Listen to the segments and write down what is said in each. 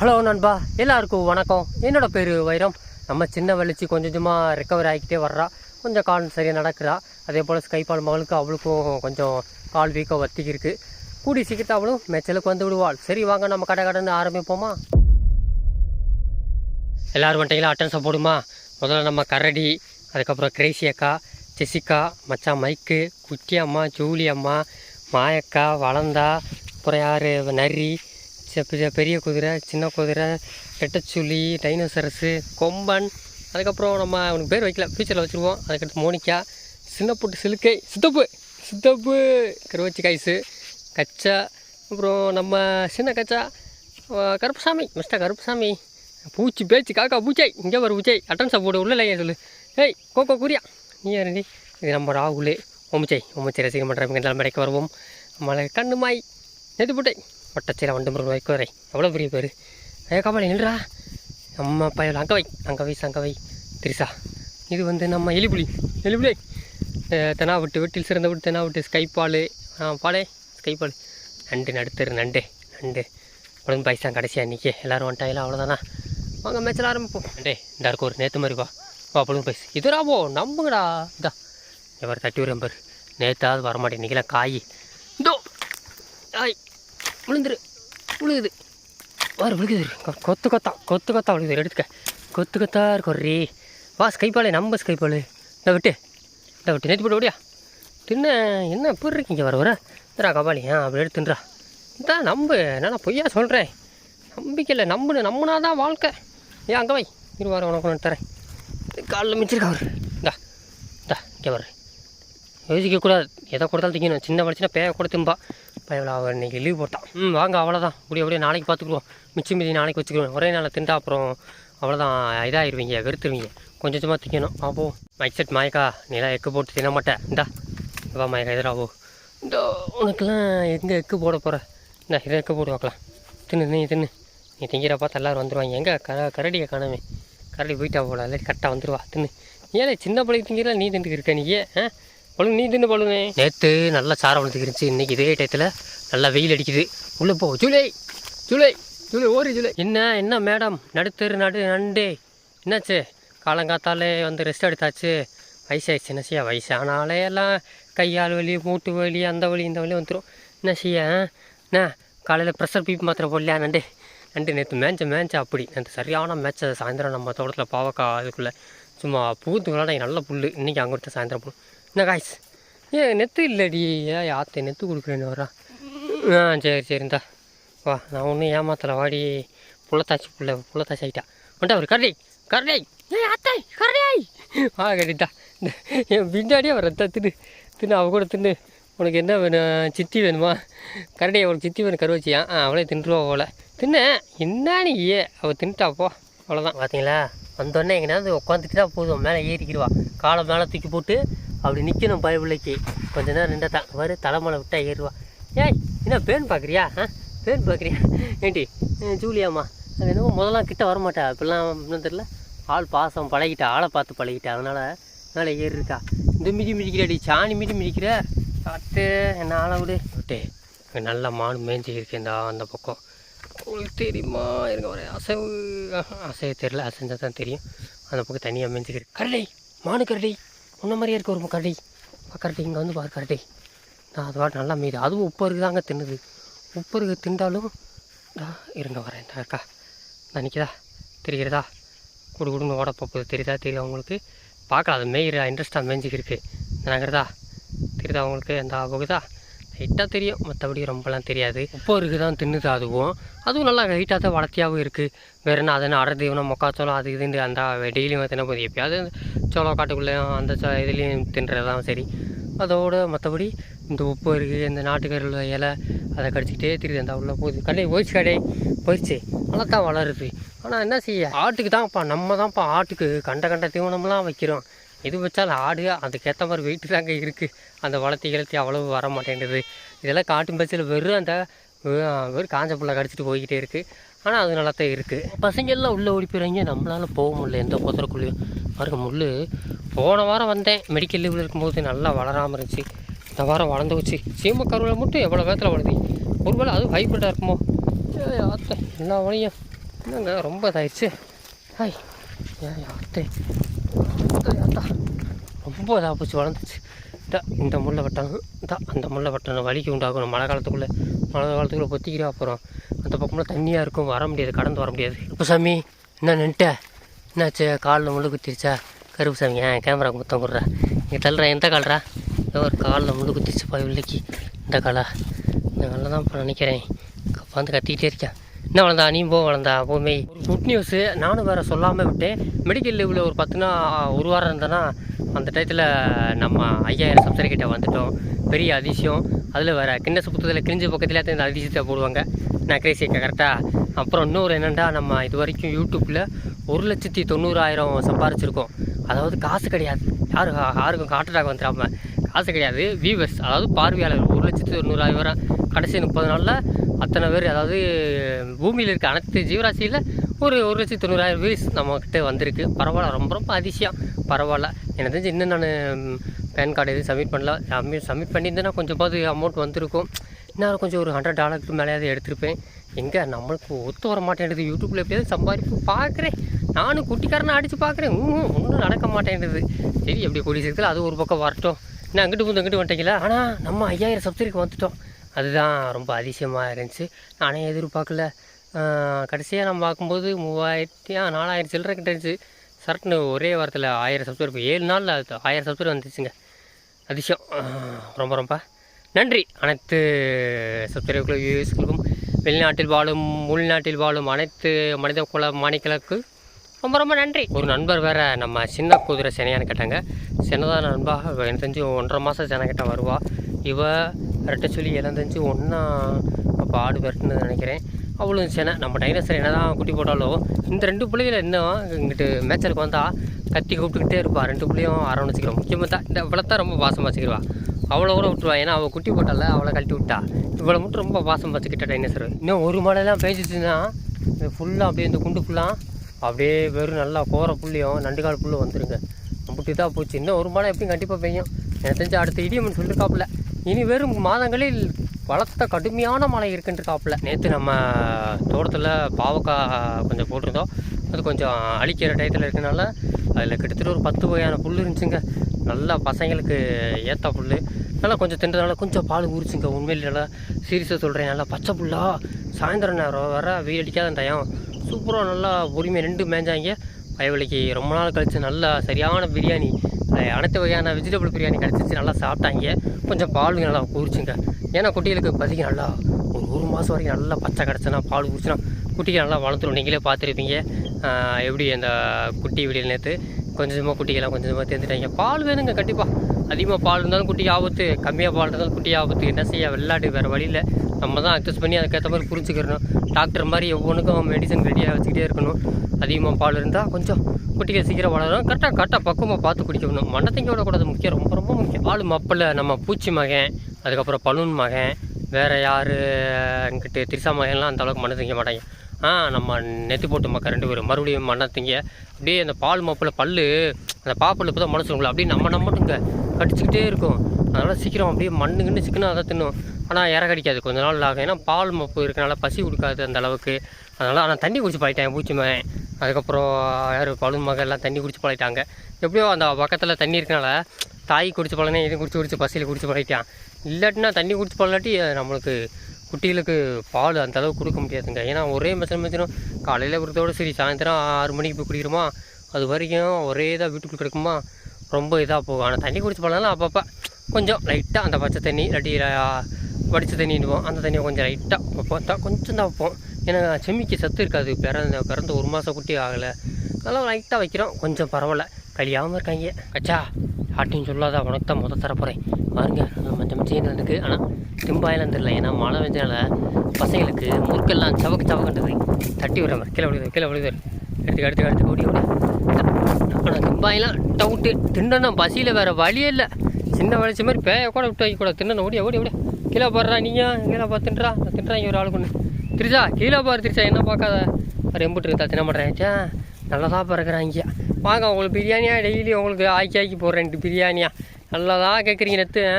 Hello நண்பா எல்லாருக்கும் வணக்கம். என்னோட பேர் வைரம். நம்ம சின்ன வலிச்சு கொஞ்சம் கொஞ்சமாக ரெக்கவர் ஆகிக்கிட்டே வர்றா. கொஞ்சம் கால் சரியாக நடக்கிறா. அதே போல் ஸ்கைபால் மகளுக்கு அவளுக்கும் கொஞ்சம் கால் வீக்கம் வத்திக்கிருக்கு. கூடி சீக்கிரத்தை அவளும் மெச்சலுக்கு வந்து விடுவாள். சரி வாங்க நம்ம கடை கடந்து ஆரம்பிப்போமா? எல்லோரும் வந்துட்டீங்களா அட்டன்ஸை போடுமா? முதல்ல நம்ம கரடி அதுக்கப்புறம் கிரேசி அக்கா ஜெசிகா மச்சான் மைக்கு குட்டி அம்மா ஜூலி அம்மா மாயக்கா வளந்தா அப்புறம் யார்? நரி பெரிய- குதிரை சின்ன குதிரை எட்டச்சுளி டைனோசரஸு கொம்பன். அதுக்கப்புறம் நம்ம அவனுக்கு பேர் வைக்கல. ஃபியூச்சரில் வச்சுருவோம். அதுக்கடுத்து மோனிக்கா சின்ன புட்டு சிலுக்கை சித்தப்பு சித்தப்பு கருவச்சி காய்ஸு கச்சா அப்புறம் நம்ம சின்ன கச்சா கருப்புசாமி மிஸ்டர் கருப்புசாமி. பூச்சி பேச்சு காக்கா பூச்சை இங்கே வர பூச்சை அட்டன்ஸை போடு உள்ள இல்லையா சொல்லு. ஏய் கோகோ குரியா. நீ யாருடி இது நம்ம ராகுல். ஓமிச்சை ஓமிச்சை ரசிகம் பண்ணுறவங்க எல்லாம் மடைக்கு வருவோம் மலை கண்ணு மாய் நெட்டு புட்டை ஒட்டச்சீரை வண்டு முருகன் வைக்குவரை எவ்வளோ பெரிய பேர்? ஏ கமலி நின்றா நம்ம பையன் அங்கவை அங்கவை சங்கவை வை திரிசா இது வந்து நம்ம எலிபுலி எலிபுலி தெனா விட்டு வீட்டில் சிறந்த விட்டு தெனா விட்டு ஸ்கைப்பால் பாலே. ஸ்கைப்பால் நண்டு நடுத்தரு நண்டு நண்டு. உடம்பு பைசா கடைசியாக இன்றைக்கி எல்லோரும் வந்துட்டாங்களா? அவ்வளோதானா வாங்க மேட்சில் ஆரம்பிப்போம். டே இந்த இருக்கு ஒரு நேற்று மாதிரி வா. வா பொழுது பைசு இதுடா நம்புங்கடா. இதா. எவர் தட்டி ஒரு நம்பர் நேற்றாவது வரமாட்டேன் இன்றைக்கெல்லாம் காய். விழுந்துரு விழுகுது வாரு விழுகுது. கொத்து கொத்தா கொத்து கொத்தா விழுகுது. எடுத்துக்க. கொத்து கொத்தா இருக்கும் ரே. வா ஸ்கைப்பாலே நம்ம ஸ்கைப்பாலு இந்த விட்டு. இந்த விட்டு. நேற்று போட்டு விடியா தின்ன என்ன எப்படி இருக்கீங்க? வர வர. இந்தரா கபாலி. ஆ அப்படி எடுத்துன்றா இதான் நம்பு. நான் பொய்யா சொல்கிறேன் நம்பிக்கையில் நம்புன்னு நம்புனா தான் வாழ்க்கை. ஏன் அங்கே வை. இருவார உனக்கு ஒன்று தரேன். காலில் மிச்சிருக்கா அவர். இந்தா இந்தா இங்கே வர்றேன். யோசிக்கக்கூடாது. எதை கொடுத்தாலும் திங்கணும். சின்ன வலிச்சுனா பேய கூட திம்பா. பயவில் அவன் இன்றைக்கி லீவ் போட்டான். ம் வாங்க அவ்வளோதான் முடிய அப்படியே நாளைக்கு பார்த்துக்குருவோம் மிச்சம் மீதி நாளைக்கு வச்சுக்குவோம் ஒரே நாளில் திண்டா அப்புறம் அவ்வளோதான் இதாகிடுவீங்க வெறுத்துருவீங்க. கொஞ்சம் கொஞ்சமாக திக்கணும் ஆ மைக் செட் மாயக்கா நீலாம் எக்கு போட்டு தின மாட்டேன். இந்தா. வா மாயக்கா எதிராவோ இந்த உனக்கெல்லாம் எங்கே எக்கு போட போகிற இந்த இதை எக்கு போட்டு பார்க்கலாம். தின்னு நீ தின்னு. நீ திங்கிற பார்த்தா எல்லோரும் வந்துடுவாங்க எங்கே? க கரடியை காணவே கரடி போயிட்டா போல. கரெக்டாக வந்துடுவா தின்னு. ஏன் சின்ன பிள்ளைக்கு திங்கிற நீ தின்னுக்கு இருக்க நீ ஏன் ஆ? பழுங்க நீ தின்னு பழுங்க. நேற்று நல்லா சாரம் வளர்த்துக்கு இருந்துச்சு. இன்றைக்கி இதே டயத்தில் நல்லா வெயில் அடிக்குது. உள்ளே போ. ஜூலை ஜூலை ஜூலை ஓரி ஜூலை. என்ன என்ன மேடம்? நடுத்தரு நடு நண்டே. என்னாச்சு? காலங்காத்தாலே வந்து ரெஸ்ட் எடுத்தாச்சு. வயசாயிடுச்சு என்ன செய்ய? வயசானாலே எல்லாம் கையால் வலி மூட்டு வலி அந்த வலி இந்த வலி வந்துடும் என்ன செய்ய? என்ன? காலையில் ப்ரெஷர் பீப் மாத்திரை போடலையா? நண்டே. நண்டு நேற்று மேய்ச்ச மேய்ச்ச அப்படி. நேற்று சரியான மேட்ச சாயந்தரம் நம்ம தோட்டத்தில் பாவக்கா அதுக்குள்ளே சும்மா பூத்து விளாட நல்ல புல் இன்றைக்கி அங்கே விட்டு சாயந்தரம் போகணும் என்ன காய்ஸ் ஏ நெத்து இல்லடி ஏ ஆத்தே நெத்து கொடுக்குறேன்னு வரா ஆ சரி சரி இந்தா வா நான் ஒன்றும் ஏமாத்தலை வாடி புள்ளத்தாச்சி புள்ள புள்ளத்தாச்சி ஆகிட்டா வந்துட்டா ஒரு கரடி கரடி ஏ ஆத்தை கரடி வா கரடிட்டா என் பின்னாடியே வர தின்னு தின்னு அவ கூட தின்னு உனக்கு என்ன வேணும் சித்தி வேணுமா கரடி அவளுக்கு சித்தி வேணும் கருவச்சியா ஆ அவளே தின்றுவா அவளை தின்ன என்ன நீ ஏ அவள் தின்ட்டா போ அவ்வளோதான் பார்த்தீங்களா வந்தோடனே எங்கேயாவது உட்காந்துட்டு தான் போதும் மேலே ஏறிக்கிடுவா. காலை மேலே தூக்கி போட்டு அப்படி நிற்கணும் பயபிள்ளைக்கு கொஞ்ச நேரம் நின்றா தான் வரு தலைமலை விட்டா ஏறுவா. ஏய் என்ன பேன் பார்க்குறியா? ஆ பேன் பார்க்குறியா? ஏண்டி ஜூலியாம்மா. அது என்னமோ முதல்லாம் கிட்ட வரமாட்டா. இப்படிலாம் இன்னும் தெரில ஆள் பாசம் பழகிட்டா ஆளை பார்த்து பழகிட்டா. அதனால் மேலே ஏறி இருக்கா இந்த மிதி மிதிக்கிறாடி சாணி மிதி மிதிக்கிற? காட்டு என்ன ஆளை விடு. விட்டு நல்ல மாடு மேய்ஞ்சி இருக்கேன்டா அந்த பக்கம். உங்களுக்கு தெரியுமா? இருங்க ஒரு அசைவு. அசைவு தெரில அசைஞ்சால் தான் தெரியும். அந்த பக்கம் தனியாக மேய்ஞ்சிக்கிட்டு கரடி மானு கரடி. முன்ன மாதிரியே இருக்க ஒரு கரடி கரடி இங்கே வந்து பாரு கரடி. நான் அது பாட்டு நல்லா மீது அதுவும் உப்பு இருக்கு தாங்க தின்னுது. உப்பு இருக்கு திண்டாலும் இருங்க வரேன் இந்த அக்கா நினைக்குதா தெரிகிறதா? குடு குடுன்னு ஓட போகுது. தெரியுதா? தெரியுதா உங்களுக்கு? பார்க்கலாம் அது மேயிற இன்ட்ரெஸ்ட்டாக மேய்ஞ்சிக்கிருக்கு நகருதா? தெரியுதா உங்களுக்கு? அந்த போகுதா? ஹைட்டாக தெரியும். மற்றபடி ரொம்பலாம் தெரியாது. உப்போ இருக்குது தான் தின்னுது அதுவும் அதுவும் நல்லா ஹைட்டாக தான் வளர்த்தியாகவும் இருக்குது வேறு என்ன அதனால் அடை தீவனம் மொக்காச்சோளம் அது இதுன்னு அந்த டெய்லியும் தின போது எப்பயாவது சோளம் காட்டுக்குள்ளேயும் அந்த சோ இதுலேயும் தின்றது தான் சரி. அதோடு மற்றபடி இந்த உப்பு இருக்குது இந்த நாட்டுக்கரில் இலை அதை கடிச்சிக்கிட்டே தெரியுது. அந்த உள்ள போகுது. கடை போயிடுச்சு கடை. போயிடுச்சு. நல்லா தான் வளருது. ஆனால் என்ன செய்ய? ஆட்டுக்கு தான்ப்பா நம்ம தான்ப்பா ஆட்டுக்கு கண்ட கண்ட தீவனம்லாம் வைக்கிறோம். எது வச்சாலும் ஆடு அதுக்கேற்ற மாதிரி வெயிட்டு தாங்க இருக்குது அந்த வளர்த்தி கிளத்தி அவ்வளவு வர மாட்டேங்குது இதெல்லாம் காட்டு பசியில் வெறும் அந்த வெ- வெறும் காஞ்ச பிள்ளை கடிச்சிட்டு போய்கிட்டே இருக்குது ஆனால் அது நல்லா தான் இருக்குது பசங்கள்லாம் உள்ளே ஓடி போயிடுறாங்க. நம்மளால போக முடியல. எந்த புதறக்குள்ளேயும் பாருங்க முள் போன வாரம் வந்தேன். மெடிக்கல் லீவில் இருக்கும்போது நல்லா வளராமல் இருந்துச்சு. இந்த வாரம் வளர்ந்து வச்சு சீம கருவில் மட்டும் எவ்வளோ வேகத்தில் வளருது? ஒருவேளை அதுவும் ஹைப்ரிட்டாக இருக்குமோ? ஏய், ஆத்த எல்லா வழியும் என்னங்க ரொம்ப இதாயிடுச்சு. ஹாய். ஏன் அத்தை அத்தா ரொம்ப இதாக போச்சு வளர்ந்துச்சு. தான் இந்த முள்ளை வெட்டணும். தான் அந்த முள்ளை வெட்டணும் வலிக்கு உண்டாகணும். மழை காலத்துக்குள்ளே மழை காலத்துக்குள்ளே பொத்திக்கிறா அப்புறம் அந்த பக்கம்லாம் தண்ணியாக இருக்கும். வர முடியாது கடந்து வர முடியாது. இப்போ சாமி என்ன நின்ட்ட? என்னாச்சு? காலில் முள்ளு குத்திருச்சா? கருப்பு சாமி ஏன் கேமரா முத்தம் கொடுறா இங்கே தள்ளுற எந்த கால்ரா ஏதோ ஒரு காலில் முள்ளு குத்திருச்சுப்பா உள்ளிக்கு. இந்த காலா? இந்த காலில் தான் இப்போ நினைக்கிறேன். வந்து கத்திக்கிட்டே இருக்கேன். என்ன வளர்ந்தா நீ போ வளர்ந்தா போமே. ஒரு குட் நியூஸு நானும் வேறு சொல்லாமல் விட்டேன். மெடிக்கல் லீவில் ஒரு பத்துனா ஒரு வாரம் இருந்தேன்னா அந்த டயத்தில் நம்ம ஐயாயிரம் சப்சரி கிட்ட வந்துட்டோம். பெரிய அதிசயம். அதில் வேறு கிண்ண புத்தகத்தில் கிழிஞ்ச பக்கத்தில் இந்த அதிசயத்தை போடுவாங்க. நான் கிரேசிக்க கரெக்டாக அப்புறம் இன்னொரு என்னென்னா நம்ம இது வரைக்கும் யூடியூப்பில் ஒரு லட்சத்தி தொண்ணூறாயிரம் சம்பாரிச்சிருக்கோம். அதாவது காசு கிடையாது. யாரும் யாருக்கும் ஹார்ட் அட்டாக் வந்துடாமல் காசு கிடையாது. வியூவர்ஸ் அதாவது பார்வையாளர் ஒரு லட்சத்தி தொண்ணூறாயிரம் கடைசி முப்பது நாளில் அத்தனை பேர் அதாவது பூமியில் இருக்க அனைத்து ஜீவராசியில் ஒரு ஒரு லட்சத்தி தொண்ணூறாயிரம் வியூஸ் நம்மக்கிட்ட வந்திருக்கு. பரவாயில்ல ரொம்ப ரொம்ப அதிசயம். பரவாயில்ல. எனக்கு தெரிஞ்சு இன்னும் நான் பேன் கார்டு எதுவும் சப்மிட் பண்ணல. சப்மிட் சப்மிட் பண்ணியிருந்தேன்னா கொஞ்சம் பாது அமௌண்ட் வந்திருக்கும். இன்னும் கொஞ்சம் ஒரு ஹண்ட்ரட் டாலருக்கு மேலேயாவது எடுத்திருப்பேன். எங்கே நம்மளுக்கு ஒத்து வர மாட்டேங்குது யூடியூப்பில் எப்படியாவது சம்பாதிப்பு பார்க்குறேன் நானும் குட்டிக்காரனை அடித்து பார்க்குறேன் ஒன்றும் நடக்க மாட்டேங்குது சரி எப்படி கூடிய சீக்கிரத்தில் அது ஒரு பக்கம் வரட்டும். நான் அங்கிட்டு வந்து அங்கிட்டு வந்துட்டீங்களா ஆனால் நம்ம ஐயாயிரம் சப்ஸ்கிரைக்கு வந்துட்டோம். அதுதான் ரொம்ப அதிசயமாக இருந்துச்சு. நானே எதிர்பார்க்கல. கடைசியாக நம்ம பார்க்கும்போது மூவாயிரத்தி நாலாயிரம் சில்லற கிட்ட இருந்துச்சு. சரட்டுன்னு ஒரே வாரத்தில் ஆயிரம் சப்ஸ்கிரைப் ஏழு நாளில் அது ஆயிரம் சப்ஸ்கிரைப் வந்துச்சுங்க. அதிசயம். ரொம்ப ரொம்ப. நன்றி. அனைத்து சப்ஸ்கிரைபர்களும் வியூஸ்களுக்கும் வெளிநாட்டில் வாழும் உள்நாட்டில் வாழும் அனைத்து மனித குல மாணிக்களுக்கு ரொம்ப ரொம்ப நன்றி. ஒரு நண்பர் வேறு நம்ம சின்ன குதிரை சினையான்னு கேட்டாங்க. சின்னதாக நண்பா. எனக்கு தெரிஞ்சு ஒன்றரை மாதம் சினை கிட்ட வருவா. இவள் ரெட்டை சொல்லி எனக்கு தெரிஞ்சு ஒன்றா அப்போ ஆடு விரட்டுனது நினைக்கிறேன். அவ்வளோ சினை நம்ம டைனோசர் என்ன தான் குட்டி போட்டாலும் இந்த ரெண்டு பிள்ளைகள் இன்னும் இங்கிட்டு மேய்ச்சலுக்கு வந்தால் கத்தி கூப்பிட்டுக்கிட்டே இருப்பாள் ரெண்டு பிள்ளையும் ஆரம்பிச்சுக்கிறோம் முக்கியமாக தான் இந்த இவளை தான் ரொம்ப பாசமாக வச்சுக்கிடுவா அவ்வளோ கூட விட்டுருவா. ஏன்னா அவள் குட்டி போட்டால அவளை கழட்டி விட்டா. இவ்வளோ மட்டும் ரொம்ப பாசம் வச்சுக்கிட்ட டைனோசர் இன்னும் ஒரு மழைலாம் பேஞ்சிச்சுன்னா இது ஃபுல்லாக அப்படியே இந்த குண்டு ஃபுல்லாக அப்படியே வெறும் நல்லா கோர புள்ளியும் நண்டுகால் புல்லும் வந்துருங்க. அப்படி தான் போச்சு. இன்னும் ஒரு மழை எப்படியும் கண்டிப்பாக பெய்யும். எனக்கு தெரிஞ்சு அடுத்த இடியம்மன் சொல்லியிருக்காப்புல இனி வெறும் மாதங்களில் பலத்த கடுமையான மழை இருக்குன்றிருக்காப்புல. நேற்று நம்ம தோட்டத்தில் பாவக்காய் கொஞ்சம் போட்டிருந்தோம். அது கொஞ்சம் அழிக்கிற டயத்தில் இருக்கனால அதில் கிட்டத்தட்ட ஒரு பத்து வகையான புல் இருந்துச்சுங்க. நல்லா பசங்களுக்கு ஏற்ற புல் நல்லா கொஞ்சம் தின்றதுனால கொஞ்சம் பால் ஊறிச்சுங்க. உண்மையில் நல்லா சீரியஸாக சொல்கிறேன் நல்லா பச்சை புல்லாக சாயந்தரம் நேரம் வர வெயில் அடிக்காத டயம் சூப்பராக நல்லா பொறுமையாக ரெண்டு மேஞ்சாங்க. பயவலிக்கு ரொம்ப நாள் கழித்து நல்லா சரியான பிரியாணி அனைத்து வகையான வெஜிடபிள் பிரியாணி கிடச்சிச்சு. நல்லா சாப்பிட்டாங்க. கொஞ்சம் பால் நல்லா ஊறிச்சுங்க ஏன்னா குட்டிகளுக்கு பசிக்கு நல்லா ஒரு ஒரு மாதம் வரைக்கும் நல்லா பச்சை கிடச்சுன்னா பால் ஊறிச்சுன்னா குட்டிகள் நல்லா வளர்த்துரும் நீங்களே பார்த்துருப்பீங்க. எப்படி அந்த குட்டி வெளியில் நேற்று கொஞ்சமாக குட்டிகள்லாம் கொஞ்சம் கொஞ்சமாக தேர்ந்துட்டாங்க. பால் வேணுங்க கண்டிப்பாக அதிகமாக பால் இருந்தாலும் குட்டி ஆபத்து கம்மியாக பால் இருந்தாலும் குட்டி ஆபத்து. என்ன செய்ய விளையாட்டு வேறு வழியில் நம்ம தான் அட்ஜஸ்ட் பண்ணி அதுக்கேற்ற மாதிரி புரிஞ்சுக்கிறணும் டாக்டர் மாதிரி ஒவ்வொன்றுக்கும் மெடிசன் ரெடியாக வச்சுக்கிட்டே இருக்கணும். அதிகமாக பால் இருந்தால் கொஞ்சம் குட்டிகள் சீக்கிரம் வளரும். கரெக்டாக கரெக்டாக பக்குவமாக பார்த்து குடிக்கணும். மண்ணத்தைங்க விடக்கூடாது முக்கியம். ரொம்ப ரொம்ப முக்கியம். பால் மப்பில் நம்ம பூச்சி மகன் அதுக்கப்புறம் பலூன் மகன் வேறு யார் என்கிட்ட திரிசா மகன்லாம் அந்தளவுக்கு அளவுக்கு திங்க மாட்டாங்க. நம்ம நெத்தி போட்டு மக்கள் ரெண்டு பேரும். மறுபடியும் மண்ணை திங்க. அப்படியே அந்த பால் மாப்பில் பல்லு அந்த பாப்பல் இப்போ தான் மனசுங்களா அப்படியே நம்ம நம்மட்டுங்க கடிச்சிக்கிட்டே இருக்கும். அதனால் சீக்கிரம் அப்படியே மண்ணுங்கன்னு சிக்கனாக அதை தின்னும். ஆனால் இற கடிக்காது. கொஞ்ச நாள் ஆகும். ஏன்னா பால் மப்பு இருக்கனால பசி கொடுக்காது அந்த அளவுக்கு. அதனால் ஆனால் தண்ணி குடிச்சு பழகிட்டேன் பூச்சிமே அதுக்கப்புறம் யார் பழுன் மகன் எல்லாம் தண்ணி குடிச்சு பழகிட்டாங்க. எப்படியோ அந்த பக்கத்தில் தண்ணி இருக்கனால தாய் குடிச்சு பழனே இது குடிச்சு குடிச்சு பசியில் குடிச்சு பழகிட்டான். இல்லாட்டினா தண்ணி குடிச்சு பழகாட்டி நம்மளுக்கு குட்டிகளுக்கு பால் அந்த அளவுக்கு கொடுக்க முடியாதுங்க ஏன்னா ஒரே மெச்சம் மெச்சனும் காலையில் குடுத்தோட சரி சாயந்தரம் ஆறு மணிக்கு போய் குடிக்கிறோமா அது வரைக்கும் ஒரே இதாக வீட்டுக்குள் கிடக்குமா ரொம்ப இதாக போகும் ஆனால் தண்ணி குடிச்சு போனாலும் அப்பப்போ கொஞ்சம் லைட்டாக அந்த பச்சை தண்ணி இல்லாட்டி வடித்த வடிச்ச தண்ணிடுவோம் அந்த தண்ணியை கொஞ்சம் லைட்டாக வைப்போம் தான் கொஞ்சம் தான் வைப்போம் ஏன்னா செம்மிக்கு சத்து இருக்காது பிறந்த பிறந்த ஒரு மாதம் குட்டி ஆகலை அதெல்லாம் லைட்டாக வைக்கிறோம் கொஞ்சம் பரவாயில்ல கழியாமல் இருக்காங்க கச்சா ஆட்டின்னு சொல்லாத உனக்கு தான் முத தரப்போகிறேன் பாருங்க மஞ்சள் மஞ்சள் இருக்குது ஆனால் திம்பாயெல்லாம் தெரியல ஏன்னா மழை வெஞ்சனால பசங்களுக்கு முறுக்கெல்லாம் சவக்கு சவக்குன்றது தட்டி விடுற மாதிரி. கீழே விழுது கீழே விழுது. எடுத்து எடுத்து எடுத்து ஓடி ஓடி. ஆனால் திம்பாயெல்லாம் டவுட்டு. திண்டனா பசியில் வேறு வழியே இல்லை. சின்ன வளைச்ச மாதிரி பேய கூட விட்டு வைக்க கூட திண்டன ஓடி ஓடி ஓடி. கீழே பாடுறா நீங்கள் கீழே பார்த்து தின்றா. தின்றாங்க ஒரு ஆளுக்கு ஒன்று திருச்சா கீழே பாரு திருச்சா என்ன பார்க்காத? அவர் எம்பிட்டு இருக்கா தின்ன மாட்டேன். சே நல்லா தான் பிறகுறாங்க வாங்க உங்களுக்கு பிரியாணியாக டெய்லி உங்களுக்கு ஆக்கி ஆக்கி போடுறேன் பிரியாணியா? நல்லா தான் கேட்குறீங்க நெத்து ஆ?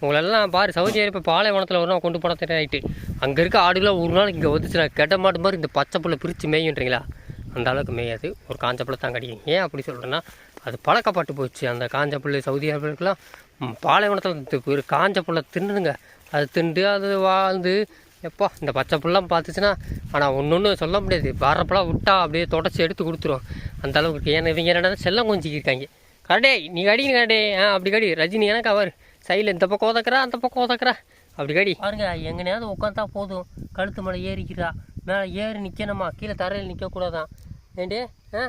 உங்களெல்லாம் பாரு சவுதி அரேபியா பாலைவனத்தில் ஒரு நாள் கொண்டு போன ஆகிட்டு அங்கே இருக்க ஆடுகளாக ஒரு நாள் இங்கே வந்துச்சுன்னா கெட்ட மாட்டு மாதிரி இந்த பச்சை புல்லை பிரித்து மேயுன்றீங்களா? அந்த அளவுக்கு மேயாது. ஒரு காஞ்ச புள்ள தான் கிடைக்கும். ஏன் அப்படி சொல்கிறேன்னா அது பழக்கப்பட்டு போச்சு. அந்த காஞ்ச புள்ளை சவுதி அரேபியாவுக்குலாம் பாலைவனத்தில் ஒரு காஞ்ச புல்லை தின்னுங்க அது திண்டு அது வாழ்ந்து எப்பா இந்த பச்சை புல்லாம் பார்த்துச்சுன்னா ஆனால் ஒன்று ஒன்று சொல்ல முடியாது. வரப்பெல்லாம் விட்டா அப்படியே தொடச்சி எடுத்து கொடுத்துரும். அந்த அளவுக்கு ஏன்னா இவங்க என்னென்னா செல்லம் கொஞ்சிக்கிருக்காங்க. கரடே நீ கடிங்க கரடே. ஆ அப்படி கடி. ரஜினி எனக்கு அவர் சைடில் இந்த பக்கம் உதக்குறா அந்த பக்கம் உதக்குறா. அப்படி கடி. பாருங்க எங்கனையாவது உட்காந்தா போதும். கழுத்து மேலே ஏறிக்கிறா. மேலே ஏறி நிற்கணுமா கீழே தரையில் நிற்கக்கூடாதான் ஏண்டே? ஆ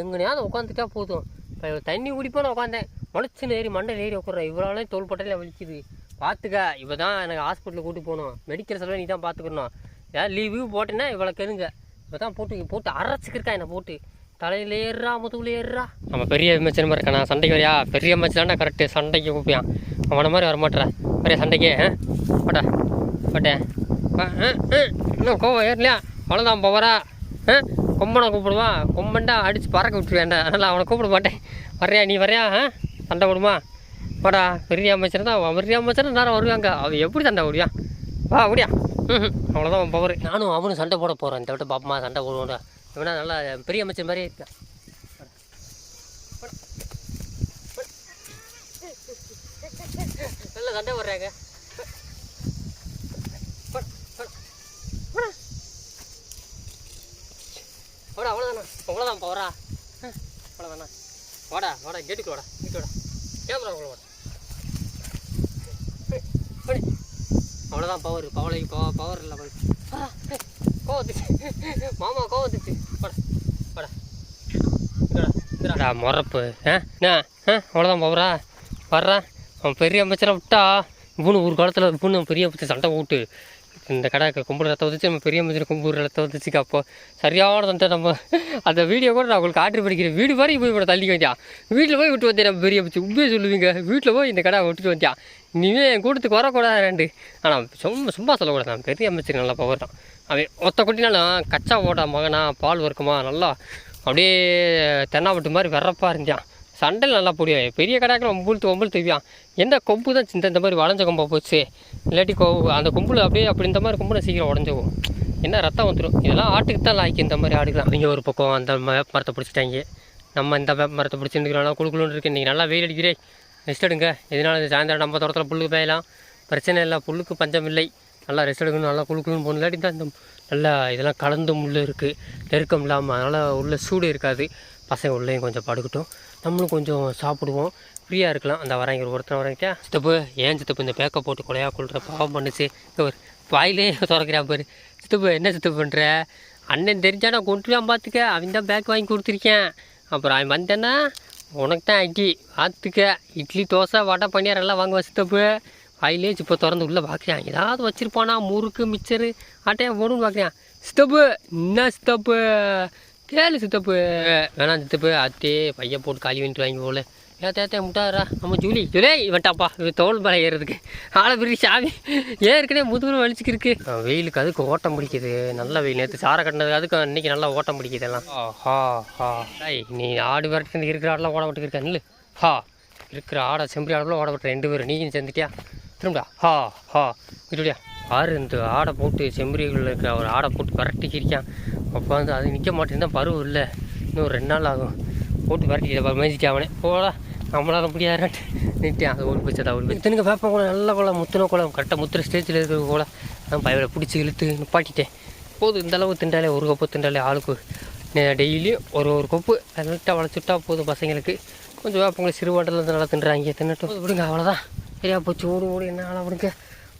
எங்கனையாவது உட்காந்துட்டா போதும். இப்போ தண்ணி குடிப்போன்னு உட்காந்தேன் முளைச்சுன்னு ஏறி மண்டல் ஏறி உட்காறேன் இவ்வளோ தோல்பட்டையில் வலிக்குது. பார்த்துக்க இப்போ தான் எனக்கு ஹாஸ்பிட்டலுக்கு கூட்டி போகணும். மெடிக்கல் செலவு நீ தான் பார்த்துக்கணும் ஏன் லீவு போட்டேன்னா இவ்வளோ கெருங்க இப்போ தான் போட்டு போட்டு அரைச்சிக்கிருக்கா என்னை போட்டு. தலையில் ஏறுறா முதுகுல ஏறுறா. நம்ம பெரிய மச்சன் மாதிரி இருக்கானா சண்டைக்கு வரியா? பெரிய மச்சன் கரெக்டு சண்டைக்கு கூப்பியான் அவனை மாதிரி வர பெரிய சண்டைக்கு? ஆ? போட்டா போட்டேன் இன்னும் கோவம் ஏறலையா? அவ்வளோதான் போவரா ஆ? கொம்பனை கூப்பிடுவான் கொம்பன்டா அடித்து பறக்க விட்டுருவேன்டா. அதனால் அவனை கூப்பிட மாட்டேன். வர்றியா? நீ வர்றியா? ஆ? சண்டை போடுமா? வாடா. பெரிய அமைச்சர் தான். பெரிய அமைச்சர் நேரம் வருவாங்க. அவன் எப்படி சண்டை ஓடியா வா அப்படியா ம் அவ்வளோதான் அவன் பவர் நானும் அவனும் சண்டை போட போகிறேன் இந்த விட்டு பாப்பமா? சண்டை போடுவோம்டா. இவனா நல்லா பெரிய அமைச்சர் மாதிரியே இருக்கான் நல்லா சண்டை போடுறாங்க. போடா அவ்வளோதாண்ணா அவ்வளோதான் போகிறா அவ்வளோதாண்ணா வாடா வாடா கேட்டுக்கு வாடா கேட்டு வாடா. கேமரா உள்ள வாடா. அவ்வளோதான் பவர் பவளை பவர் பவர் இல்லை பவர் கோவத்துச்சு மாமா கோவத்துச்சு வாடா வாடா முறப்பு ஆ என்ன? அவ்வளோதான் போகிறா வர்றா. அவன் பெரிய அமைச்சரை விட்டா. இவனு ஒரு காலத்தில் இவனு பெரிய அமைச்சர் சண்டை போட்டு. இந்த கடை கும்பிடு ரத்த வந்துச்சு நம்ம பெரிய அமைச்சர் கும்பிடு ரத்த வந்துச்சுக்கு அப்போ சரியான சண்டை நம்ம. அந்த வீடியோ கூட நான் உங்களுக்கு ஆர்டர் படிக்கிறேன் வீடு வரைக்கும் போய் கூட தள்ளி வந்தியா வீட்டில் போய் விட்டு வந்தேன் நம்ம பெரிய அமைச்சர் உண்மையை சொல்லுவீங்க. வீட்டில் போய் இந்த கடை விட்டுட்டு வந்தியா? இனிமே என் கூட்டத்துக்கு வரக்கூடாது ரெண்டு. ஆனால் சும்மா சும்மா சொல்லக்கூடாது. நான் பெரிய அமைச்சர் நல்லா பவர் தான். அவன் ஒத்த குட்டினாலும் கச்சா ஓட மகனா பால் வறுக்குமா நல்லா அப்படியே தென்னாவட்டு மாதிரி வெறப்பா இருந்தான். சண்டையில் நல்லா போடுவேன் பெரிய கடாக்கில் ஒம்புழுத்து ஒம்புழு தவியான் எந்த கொம்பு தான் இந்த இந்த மாதிரி வளைஞ்ச கொம்பா போச்சு? இல்லாட்டி கொ அந்த கும்பில் அப்படியே அப்படி இந்த மாதிரி கொம்புல சீக்கிரம் உடஞ்சிக்கும் என்ன ரத்தம் வந்துடும் இதெல்லாம் ஆட்டுக்கு தான் லாய்க்கு இந்த மாதிரி ஆடுக்கலாம் அவங்க ஒரு பக்கம் அந்த மரத்தை பிடிச்சிட்டாங்க. நம்ம இந்த மரத்தை பிடிச்சிருக்கிறோம் குழுக்குழுன்னு இருக்குது இன்றைக்கி நல்லா வெயில் அடிக்கிறே ரெஸ்ட் எடுங்க. இதனால் இந்த சாயந்தரம் நம்ம தோட்டத்தில் புல்லுக்கு பேயலாம் பிரச்சனை இல்லை. புல்லுக்கு பஞ்சம் இல்லை. நல்லா ரெஸ்ட் எடுக்கணும். நல்லா குழுக்குழுன்னு போகணும். இல்லாட்டி தான் இந்த நல்லா இதெல்லாம் கலந்து முள்ளு இருக்குது நெருக்கம் இல்லாமல் அதனால் உள்ள சூடு இருக்காது. பசங்க உள்ளேயும் கொஞ்சம் படுக்கட்டும். நம்மளும் கொஞ்சம் சாப்பிடுவோம். ஃப்ரீயாக இருக்கலாம். அந்த வராங்க ஒருத்தர் வராங்க சித்தப்பு ஏன் சித்தப்பு இந்த பேக்கை போட்டு கொலையாக கொள்கிற பாவம் பண்ணுச்சு. இங்க ஒரு வாயிலே திறக்கிறா பாரு. சித்தப்பு என்ன சித்தப்பு பண்ணுற அண்ணன் தெரிஞ்சா நான் கொண்டுலாம் பார்த்துக்க அவன் தான் பேக் வாங்கி கொடுத்துருக்கேன். அப்புறம் அவன் வந்தேன்னா உனக்கு தான் ஐடி. பார்த்துக்க இட்லி தோசை வடை பனியார் எல்லாம் வாங்குவேன் சித்தப்பு. வாயிலே இப்போ திறந்து உள்ளே பார்க்குறான் ஏதாவது வச்சிருப்பானா முறுக்கு மிச்சரு ஆட்டையா போடுன்னு பார்க்குறான் சித்தப்பு என்ன சித்தப்பு? கேளு சித்தப்பு. வேணாம் சித்தப்பு அத்தே பையன் போட்டு காலி பண்ணிட்டு வாங்கி போல. ஏ தேத்தே முட்டாரா நம்ம ஜூலி. ஜூலே இவன் தோல் மேலே ஏறுறதுக்கு. ஆளை பிரிச்சு சாமி. ஏற்கனவே முதுகுல வலிச்சுக்கிருக்கு. வெயிலுக்கு அதுக்கு ஓட்டம் பிடிக்குது. நல்ல வெயில் நேற்று சாரை கட்டினது அதுக்கு இன்னைக்கு நல்லா ஓட்டம் பிடிக்குது எல்லாம். ஹா ஹா ஐய் நீ ஆடு விரட்டு இருக்கிற ஆடெல்லாம் ஓட விட்டுருக்க இல்லை ஹா. இருக்கிற ஆடை செம்பரி ஆடெல்லாம் ஓட விட்டுற ரெண்டு பேரும் நீயும் சேர்ந்துட்டியா? திரும்பா ஹா ஹா. விட்டுடியா ஆறு இந்த ஆடை போட்டு செம்பரிகளில் இருக்க ஒரு ஆடை போட்டு விரட்டிக்கிருக்கான். அப்போ வந்து அது நிற்க மாட்டேன்னா பருவம் இல்லை. இன்னும் ஒரு ரெண்டு நாள் ஆகும். போட்டு விரட்டிக்கிட்ட மேய்ச்சிட்டு அவனே. போடா நம்மளால முடியாது நிற்கான் அது ஓடி போச்சு அதை ஓடி போச்சு இத்தனைக்கு வேப்பம் குளம் நல்ல குளம் முத்தின குளம் கரெக்டாக முத்துற ஸ்டேஜில் இருக்கிற குளம் நான் பயவில் பிடிச்சி இழுத்து நிப்பாட்டிட்டேன். போதும் இந்த அளவு திண்டாலே ஒரு கப்பு திண்டாலே ஆளுக்கு டெய்லியும் ஒரு ஒரு கொப்பு. நல்லா வளைச்சுட்டா போதும் பசங்களுக்கு. கொஞ்சம் வேப்பங்களை சிறுவாட்டில் இருந்து நல்லா தின்றாங்க தின்னுட்டு விடுங்க அவ்வளோதான் சரியா போச்சு ஓடு ஓடு என்ன ஆளை விடுங்க.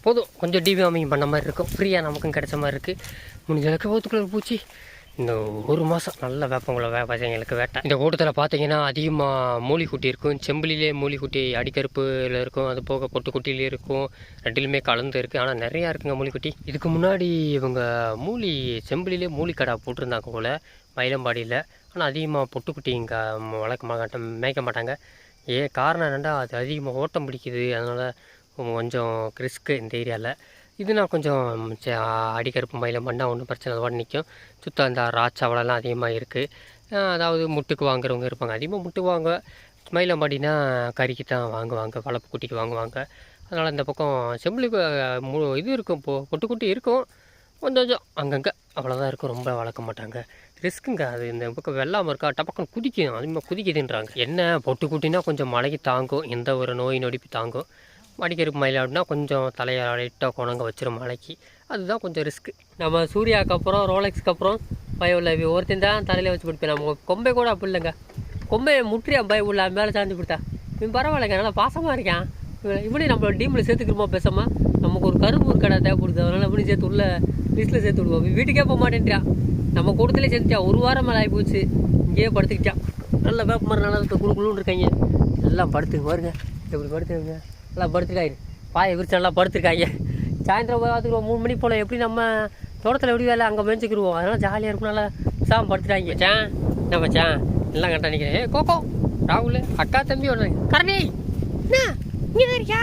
போதும். கொஞ்சம் டிவியாமிங் பண்ண மாதிரி இருக்கும். ஃப்ரீயாக நமக்கும் கிடைச்ச மாதிரி இருக்குது முடிஞ்ச அளவுக்கு ஓத்துக்குள்ள பூச்சி. இந்த ஒரு மாதம் நல்ல வேப்பங்குள்ள வே பசங்களுக்கு வேட்டை. இந்த கூட்டத்தில் பார்த்தீங்கன்னா அதிகமாக மூலிக்குட்டி இருக்கும். செம்பிலே மூலிக்குட்டி அடிக்கருப்பில் இருக்கும். அது போக பொட்டுக்குட்டிலே இருக்கும். ரெண்டிலுமே கலந்து இருக்குது ஆனால் நிறையா இருக்குங்க மூலிக்குட்டி இதுக்கு முன்னாடி இவங்க மூலி செம்பிலே மூலிக்கடா போட்டிருந்தாங்க போல் மயிலம்பாடியில். ஆனால் அதிகமாக பொட்டுக்குட்டி இங்கே வளர்க்க மாட்டாங்க மேய்க்க மாட்டாங்க. ஏன் காரணம் என்னென்னா அது அதிகமாக ஓட்டம் பிடிக்குது. அதனால் கொஞ்சம் ரிஸ்க்கு இந்த ஏரியாவில் இதுனா கொஞ்சம் அடிக்கருப்பு மயிலம் பண்ணால் ஒன்றும் பிரச்சனை அதோட நிற்கும் சுத்தம் இந்த ராச்சாவளெல்லாம் அதிகமாக இருக்குது அதாவது முட்டுக்கு வாங்குறவங்க இருப்பாங்க. அதிகமாக முட்டு வாங்க மயிலம்பாடினா கறிக்கு தான் வாங்குவாங்க. வளப்பு குட்டிக்கு வாங்குவாங்க. அதனால் இந்த பக்கம் செம்பிளுக்கு மு இது இருக்கும் போ பொட்டு குட்டி இருக்கும். கொஞ்சம் கொஞ்சம் அங்கங்கே. அவ்வளோதான் இருக்கும். ரொம்ப வளர்க்க மாட்டாங்க. ரிஸ்க்குங்க அது. இந்த பக்கம் வெள்ளாமல் இருக்கா? டப்பக்கம் குதிக்கும் அதிகமாக குதிக்குதுன்றாங்க. என்ன? பொட்டு குட்டினா கொஞ்சம் மழைக்கு தாங்கும். எந்த ஒரு நோய் நொடிப்பு தாங்கும். மடிக்கருப்பு மயிலாடுனா கொஞ்சம் தலையை லைட்டாக குணங்க வச்சிரும் மலைக்கு அதுதான் கொஞ்சம் ரிஸ்க்கு நம்ம சூர்யாவுக்கு அப்புறம் ரோலெக்ஸ்க்கு அப்புறம் பயம் இல்லை. ஒருத்தன் தான் தலையில் வச்சு பிடிப்பேன். நம்ம கொம்பை கூட அப்படி இல்லைங்க. கொம்பை முற்றியா பய உள்ள மேலே சாஞ்சு கொடுத்தா. இவன் பரவாயில்லைங்க. நல்லா பாசமாக இருக்கான். இப்படி நம்ம டீமில் சேர்த்துக்கிறோமா பேசாமல் நமக்கு ஒரு கரும்பு ஒரு கடை தேவைப்படுது. அதனால் இப்படி சேர்த்து உள்ள லிஸ்ட்டில் சேர்த்து விடுவோம். வீட்டுக்கே போக மாட்டேன்றான். நம்ம கூடத்துலேயே சேர்த்துட்டான் ஒரு வாரம் மேலே ஆகிப்போச்சு இங்கேயே படுத்துக்கிட்டான். நல்ல வேப்ப மரம் நல்லா இருக்கு குழு குழுன்னு இருக்காங்க. எல்லாம் படுத்துங்க பாருங்க. எப்படி படுத்துருங்க நல்லா படுத்துருக்காரு பாயை விரிச்சு நல்லா படுத்துருக்காங்க. சாயந்தரம் போய் பார்த்துக்குவோம் மூணு மணிக்கு போல எப்படி நம்ம தோட்டத்தில் எப்படி வேலை அங்கே மேய்ச்சிக்கிருவோம் அதனால் ஜாலியாக இருக்கும். நல்லா சாமி படுத்துட்டாங்க. மச்சான் நம்ம மச்சான்? எல்லாம் கரெக்டாக நிற்கிறேன் ஏ கோகோ ராகுல் அக்கா தம்பி ஒன்று கரணி இங்கே இருக்கியா? வரியா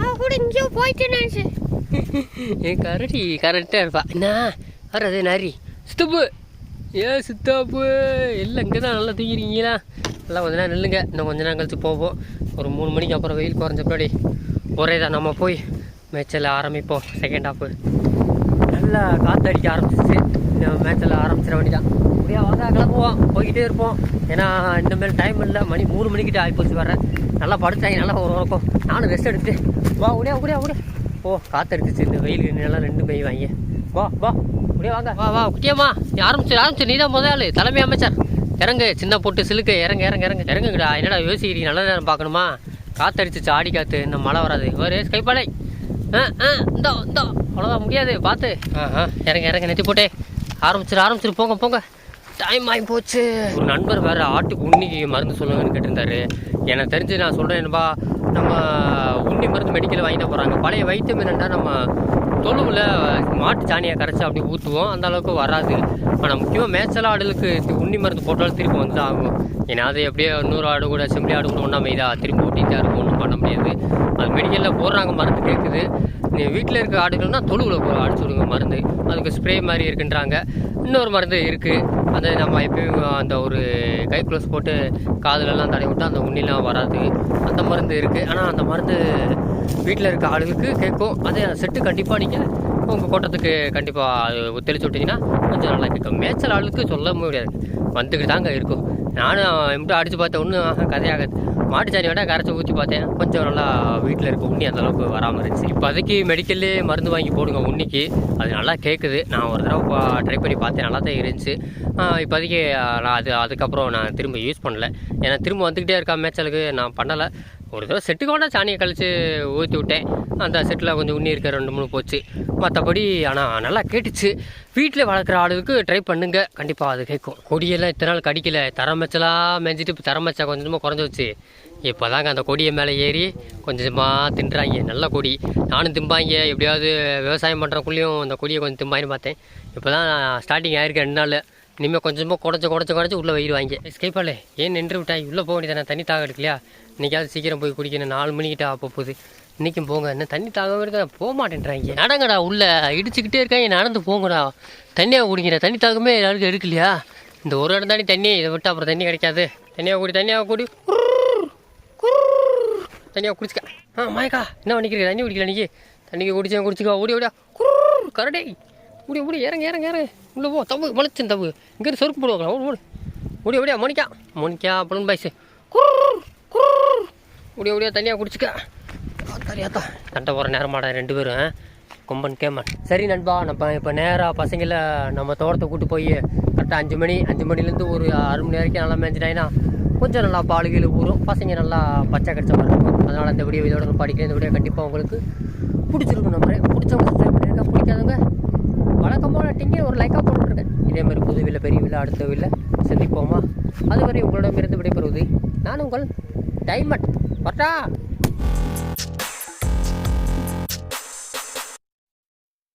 அவ கூட இங்கேயோ போயிட்டு நினைச்சேன். என் கரடி கரெக்டாக இருப்பா. என்ன? வர்றது நரி. சித்தப்பு. ஏ சுத்தாப்பு. எல்லாம் இங்கே தான் நல்லா தூங்கிருக்கீங்களா? நல்லா கொஞ்ச நேரம் நில்லுங்க. இன்னும் கொஞ்ச நேரம் கழிச்சு போவோம். ஒரு மூணு மணிக்கு அப்புறம் வெயில் குறைஞ்ச பின்னாடி ஒரே தான் நம்ம போய் மேட்சில் ஆரம்பிப்போம். செகண்ட் ஹாஃபு நல்லா காற்றடிக்க ஆரம்பிச்சிச்சு இந்த மேட்சில் ஆரம்பிச்சிட வேண்டிதான் அப்படியே வாங்க கிளம்புவோம். போய்கிட்டே இருப்போம். ஏன்னா இனிமேல் டைம் இல்லை. மணி மூணு மணிக்கிட்ட ஆகிப்போச்சு வரேன் நல்லா படுத்தாங்க. நல்லா ஒரு உறக்கம் நானும் ரெஸ்ட் எடுத்துட்டு வா உடையா உடையா உடைய ஓ காற்றடிச்சிச்சு இந்த வெயில் நல்லா ரெண்டு போய் வாங்க வா வா உடையா வாங்க. வா வா குட்டியம்மா. நீ ஆரம்பிச்சு ஆரம்பிச்சு நீ தான் முதல் தலைமை அமைச்சர். இறங்கு சின்ன பொட்டு சிலுக்கு இறங்க இறங்க இறங்க. இறங்குங்கடா என்னடா யோசிக்கிறீங்க நல்ல நேரம் பார்க்கணுமா? காற்றடிச்சிச்சு ஆடி காற்று இன்னும் மழை வராது. ஒரு கைப்பாலை ஆ ஆ இந்தோ இந்தோ. அவ்வளோதான் முடியாது பார்த்து. ஆ ஆ இறங்க இறங்க நெத்தி போட்டே. ஆரம்பிச்சிரு ஆரம்பிச்சிரு போங்க போங்க. டைம் ஆகி போச்சு. ஒரு நண்பர் வேறு ஆட்டுக்கு உண்ணிக்கு மருந்து சொல்லுங்கன்னு கேட்டிருந்தாரு. எனக்கு தெரிஞ்சு நான் சொல்கிறேன் என்னப்பா நம்ம உண்ணி மருந்து மெடிக்கல் வாங்கிட்டு போகிறாங்க பழைய வைத்தியம் என்னென்னா நம்ம தொழுவில் மாட்டு சாணியை கரைச்சி அப்படி ஊற்றுவோம் அந்த அளவுக்கு வராது. ஆனால் முக்கியமாக மேய்ச்சல் ஆடுகளுக்கு உண்ணி மருந்து போட்டாலும் திருப்பி வந்து தான் ஆகும். ஏன்னா அது எப்படியே இன்னொரு ஆடு கூட செம்பி ஆடு கூட ஒன்றா மெய்தா திரும்பி ஊட்டிட்டு இருக்கும் ஒன்றும் பண்ண முடியாது. அது மெடிக்கலில் போடுறாங்க மருந்து கேட்குது நீ வீட்டில் இருக்க ஆடுகள்னா தொழுவில் அடிச்சு விடுங்க மருந்து. அதுக்கு ஸ்ப்ரே மாதிரி இருக்குன்றாங்க. இன்னொரு மருந்து இருக்குது அது நம்ம எப்பயும் அந்த ஒரு கை க்ளோஸ் போட்டு காதுலெல்லாம் தடை விட்டா அந்த உண்ணிலாம் வராது. அந்த மருந்து இருக்குது ஆனால் அந்த மருந்து வீட்டில் இருக்க ஆளுகளுக்கு கேட்கும் அதே செட்டு கண்டிப்பாக நீங்கள் உங்கள் கோட்டத்துக்கு கண்டிப்பாக அது தெளிச்சு விட்டிங்கன்னா கொஞ்சம் நல்லா கேட்கும். மேய்ச்சல் ஆளுக்கு சொல்ல முடியாது. வந்துக்கிட்டு தாங்க இருக்கும். நானும் எப்படி அடித்து பார்த்தேன் ஒன்றும் கதையாகாது. மாட்டுச்சாணி வேணால் கரைச்சி ஊற்றி பார்த்தேன். கொஞ்சம் நல்லா வீட்டில் இருக்க உண்ணி அந்தளவுக்கு வராமல் இருந்துச்சு. இப்போதைக்கு மெடிக்கல்லே மருந்து வாங்கி போடுங்க உண்ணிக்கு. அது நல்லா கேட்குது நான் ஒரு தடவை ட்ரை பண்ணி பார்த்தேன். நல்லா தான் இருந்துச்சு. இப்போதைக்கு நான் அது அதுக்கப்புறம் நான் திரும்ப யூஸ் பண்ணல. ஏன்னா திரும்ப வந்துக்கிட்டே இருக்கா மேய்ச்சலுக்கு. நான் பண்ணலை. ஒரு தடவை செட்டு கூட சாணியை கழித்து ஊற்றி விட்டேன். அந்த செட்டில் கொஞ்சம் உண்ணி இருக்க ரெண்டு மூணு போச்சு. மற்றபடி ஆனால் நல்லா கேட்டுச்சு. வீட்டில் வளர்க்குற ஆளுக்கு ட்ரை பண்ணுங்க. கண்டிப்பாக அது கேட்கும் கொடியெல்லாம் இத்தனை நாள் கடிக்கல. தரமச்சலாக மேய்ஞ்சிட்டு இப்போ தரமச்சா கொஞ்சமாக குறைஞ்சி வச்சு இப்போ தாங்க அந்த கொடியை மேலே ஏறி கொஞ்சமாக தின்றாங்க. நல்ல கொடி. நானும் திம்பாங்க. எப்படியாவது விவசாயம் பண்ணுறக்குள்ளேயும் அந்த கொடியை கொஞ்சம் திம்பாயின்னு பார்த்தேன். இப்போ தான் ஸ்டார்டிங் ஆயிருக்கு ரெண்டு நாள் இனிமேல் கொஞ்சமாக குடச்சி குடச்சி குறைச்சி உள்ளே வயிறுவாங்க ஸ்கைப்பாலே ஏன் நின்று விட்டாய்? உள்ளே போக வேண்டியதானே தண்ணி தாக எடுக்கலையா இன்றைக்காவது சீக்கிரம் போய் குடிக்கணும். நாலு மணிக்கிட்ட அப்போ போகுது. இன்றைக்கும் போங்க. என்ன தண்ணி தாக எடுக்க போக மாட்டேன்றாங்க நடங்கடா உள்ளே. இடிச்சுக்கிட்டே இருக்காங்க. நடந்து போங்கடா. தண்ணியாக குடிக்கிற தண்ணி தாகமே எல்லாருக்கும் எடுக்கலையா? இந்த ஒரு இடம் தாண்டி தண்ணி இதை விட்டு அப்புறம் தண்ணி கிடைக்காது. தண்ணியாக குடி தண்ணியாக குடி. தண்ணியாக குடிச்சுக்க. ஆ மாயக்கா என்ன பண்ணிக்கிறீங்க? தண்ணி குடிக்கல நீ தண்ணிக்கு குடிச்சேன் குடிச்சுக்கோ. ஓடி ஓடியா. குரு கரடே. ஓடி ஓடி இறங்க இறங்க இறங்க. உள்ளே போ. தப்பு மலைச்சன் தப்பு. இங்கேருந்து சொருக்கு போடுவாங்க ஓடி ஓடி. ஓடி ஓடியா மோனிக்கா. மோனிக்கா அப்படின்னு பாய்ஸு. குரு குரூர் ஓடி தனியாக தண்ணியாக குடிச்சுக்க. தெரியாதா சண்டை போகிற நேரமாடா ரெண்டு பேரும் கும்பன் கொம்பன் கேமன். சரி நண்பா நம்ம இப்போ நேராக பசங்களை நம்ம தோட்டத்தை கூட்டு போய் கரெக்டாக அஞ்சு மணி அஞ்சு மணிலேருந்து ஒரு ஆறு மணி வரைக்கும் நல்லா மேய்ஞ்சிட்டாங்கன்னா கொஞ்சம் நல்லா பால் ஊறும். பசங்க நல்லா பச்சை கடிச்ச மாதிரி இருக்கும். அதனால் அந்த வீடியோ இதோட படிக்கிற படிக்கிறேன். இந்த வீடியோ கண்டிப்பாக உங்களுக்கு பிடிச்சிருக்கும் நம்பரே பிடிச்சவங்க சப்ஸ்கிரைப் பண்ணிருக்கேன் பிடிக்காதவங்க வழக்கமான டிங்கே ஒரு லைக்காக போட்டுருக்கேன். இதே மாதிரி புது வில்ல பெரிய வில்ல அடுத்த வில்ல சந்திப்போமா? அதுவரை உங்களிடமிருந்து விடைபெறுவது நான் உங்கள் டைமண்ட். வரட்டா